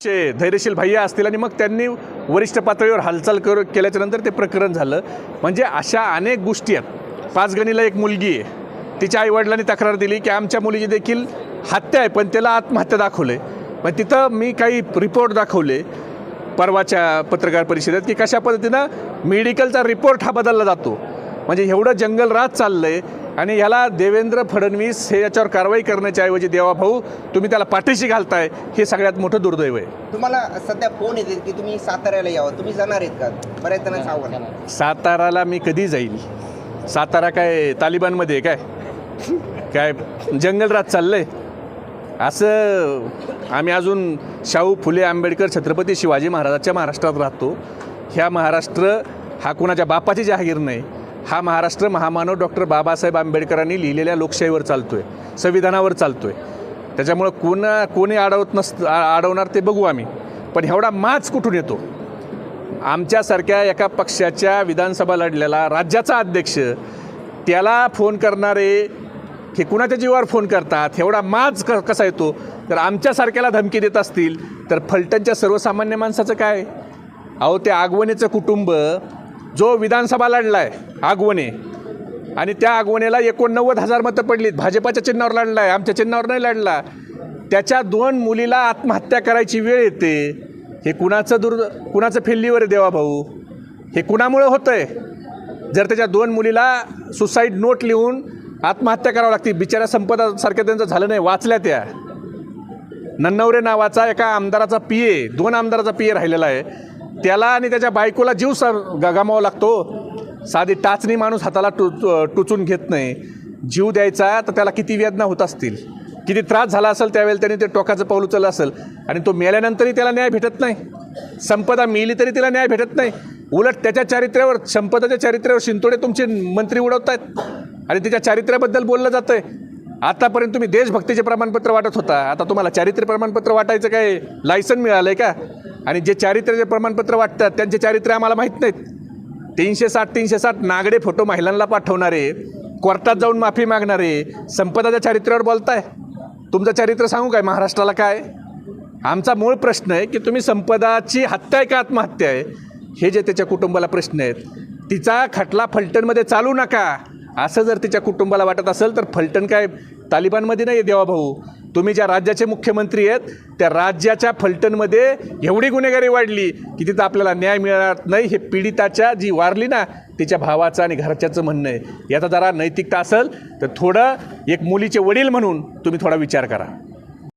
चे धैर्यशील भैया असतील आणि मग त्यांनी वरिष्ठ पातळीवर हालचाल कर केल्याच्यानंतर ते प्रकरण झालं. म्हणजे अशा अनेक गोष्टी आहेत. पाचगणीला एक मुलगी आहे. तिच्या आईवडिलांनी तक्रार दिली की आमच्या मुलीची देखील हत्या आहे पण त्याला आत्महत्या दाखवले मग तिथं मी काही रिपोर्ट दाखवले परवाच्या पत्रकार परिषदेत की कशा पद्धतीनं मेडिकलचा रिपोर्ट हा बदलला जातो. म्हणजे एवढं जंगल राहत चाललं आहे आणि ह्याला देवेंद्र फडणवीस हे याच्यावर कारवाई करण्याच्या ऐवजी देवा भाऊ तुम्ही त्याला पाठीशी घालताय हे सगळ्यात मोठं दुर्दैव आहे. तुम्हाला सध्या फोन येते की तुम्ही साताऱ्याला यावं. तुम्ही जाणार आहेत का? बऱ्याच आहे. साताराला मी कधी जाईल? सातारा काय तालिबानमध्ये आहे काय? काय जंगलराज चाललंय? असं आम्ही अजून शाहू फुले आंबेडकर छत्रपती शिवाजी महाराजाच्या महाराष्ट्रात राहतो. ह्या महाराष्ट्र हा कुणाच्या बापाची जहागीर नाही. हा महाराष्ट्र महामानव डॉक्टर बाबासाहेब आंबेडकरांनी लिहिलेल्या लोकशाहीवर चालतो आहे संविधानावर चालतो आहे त्याच्यामुळं कोण कोणी अडवत नस अडवणार ते बघू आम्ही. पण एवढा माच कुठून येतो? आमच्यासारख्या एका पक्षाच्या विधानसभा लढलेला राज्याचा अध्यक्ष त्याला फोन करणारे हे कुणाच्या जीवावर फोन करतात? एवढा माज क कसा येतो? तर आमच्यासारख्याला धमकी देत असतील तर फलटणच्या सर्वसामान्य माणसाचं काय? अहो ते आगवणीचं कुटुंब जो विधानसभा लढलाय आगवणे. आणि त्या आगवणेला एकोणनव्वद हजार मतं पडलीत. भाजपाच्या चिन्हावर लढला आहे आमच्या चिन्हावर नाही लढला. त्याच्या दोन मुलीला आत्महत्या करायची वेळ येते. हे कुणाचं दुर् कुणाचं फेल्लीवर देवा भाऊ? हे कुणामुळं होतं आहे जर त्याच्या दोन मुलीला सुसाईड नोट लिहून आत्महत्या करावं लागते. बिचाऱ्या संपदासारख्या त्यांचं झालं नाही वाचल्या त्या. नन्नवरे नावाचा एका आमदाराचा पी ए दोन आमदाराचा पी ए राहिलेला आहे. त्याला आणि त्याच्या बायकोला जीव सर गगामावा लागतो. साधी टाचणी माणूस हाताला टु टुचून घेत नाही. जीव द्यायचा तर त्याला किती वेदना होत असतील. किती त्रास झाला असेल त्यावेळेला त्याने ते टोकाचं पाऊल उचललं असेल. आणि तो मेल्यानंतरही त्याला न्याय भेटत नाही. संपदा मिली तरी तिला न्याय भेटत नाही. उलट त्याच्या चारित्र्यावर संपदाच्या चारित्र्यावर शिंतोडे तुमचे मंत्री उडवत आहेत आणि तिच्या चारित्र्याबद्दल बोललं जातं आहे आतापर्यंत तुम्ही देशभक्तीचे प्रमाणपत्र वाटत होता. आता तुम्हाला चारित्र्य प्रमाणपत्र वाटायचं काय? लायसन मिळालं आहे का? आणि जे चारित्र्याचे प्रमाणपत्र वाटतात त्यांचे चारित्र्य आम्हाला माहीत नाहीत. तीनशे साठ तीनशे साठ नागडे फोटो महिलांना पाठवणारे कोर्टात जाऊन माफी मागणारे संपदाच्या चारित्र्यावर बोलताय. तुमचं चारित्र्य सांगू काय? महाराष्ट्राला काय? आमचा मूळ प्रश्न आहे की तुम्ही संपदाची हत्या आहे का आत्महत्या आहे? हे जे त्याच्या कुटुंबाला प्रश्न आहेत तिचा खटला फलटणमध्ये चालू नका. असं जर तिच्या कुटुंबाला वाटत असेल तर फलटण काय तालिबानमध्ये नाही देवा भाऊ. तुम्ही ज्या राज्याचे मुख्यमंत्री आहेत त्या राज्याच्या फलटणमध्ये एवढी गुन्हेगारी वाढली की तिथं आपल्याला न्याय मिळणार नाही. हे पीडिताच्या जी वारली ना तिच्या भावाचं आणि घरच्याचं म्हणणं आहे. याचा जरा नैतिकता असेल तर थोडं एक मुलीचे वडील म्हणून तुम्ही थोडा विचार करा.